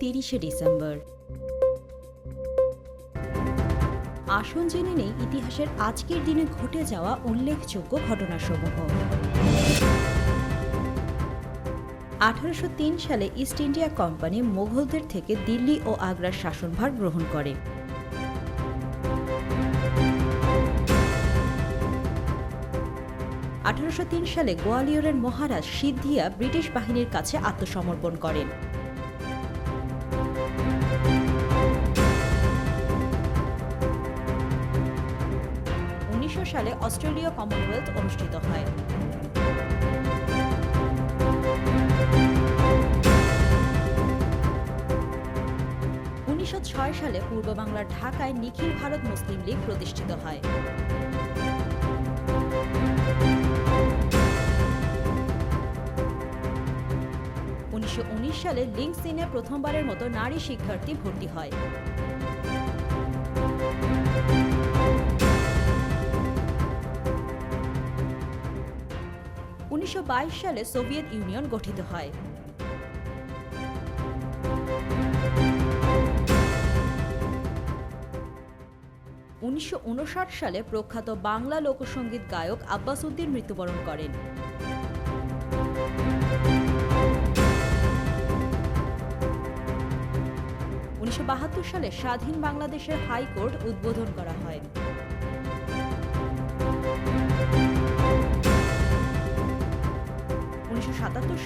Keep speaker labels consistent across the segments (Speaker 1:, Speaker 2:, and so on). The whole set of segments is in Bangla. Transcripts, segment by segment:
Speaker 1: তিরিশে ডিসেম্বর। আসন জেনে নেই ইতিহাসের আজকের দিনে ঘটে যাওয়া উল্লেখযোগ্য ঘটনাসমূহ। আঠারোশো সালে ইস্ট ইন্ডিয়া কোম্পানি মোগলদের থেকে দিল্লি ও আগ্রার শাসনভার গ্রহণ করে। আঠারোশ তিন সালে গোয়ালিয়রের মহারাজ সিদ্ধিয়া ব্রিটিশ বাহিনীর কাছে আত্মসমর্পণ করেন। সালে অস্ট্রেলীয় কমনওয়েলথ অনুষ্ঠিত হয়। উনিশশো সালে পূর্ব বাংলার ঢাকায় নিখিল ভারত মুসলিম লীগ প্রতিষ্ঠিত হয়। উনিশশো সালে লিঙ্কসিনে প্রথমবারের মতো নারী শিক্ষার্থী ভর্তি হয়। উনিশশো সালে সোভিয়েত ইউনিয়ন গঠিত হয়। উনিশশো সালে প্রখ্যাত বাংলা লোকসঙ্গীত গায়ক আব্বাস উদ্দিন মৃত্যুবরণ করেন। উনিশশো বাহাত্তর সালে স্বাধীন বাংলাদেশের হাইকোর্ট উদ্বোধন করা হয়।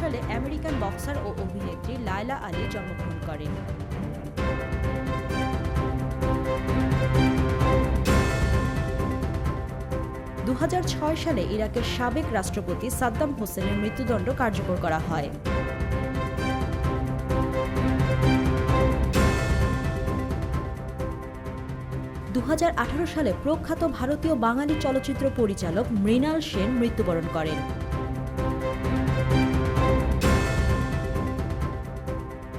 Speaker 1: সালে আমেরিকান বক্সার ও অভিনেত্রী লায়লা আলী জন্মগ্রহণ করেন। দু সালে ইরাকের সাবেক রাষ্ট্রপতি সাদ্দাম হোসেনের মৃত্যুদণ্ড কার্যকর করা হয়। দু হাজার আঠারো সালে প্রখ্যাত ভারতীয় বাঙালি চলচ্চিত্র পরিচালক মৃণাল সেন মৃত্যুবরণ করেন।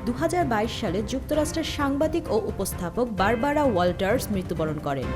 Speaker 1: দু হাজার বাইশ সালে যুক্তরাষ্ট্রের সাংবাদিক ও উপস্থাপক বারবারা ওয়াল্টার্স মৃত্যুবরণ করেন।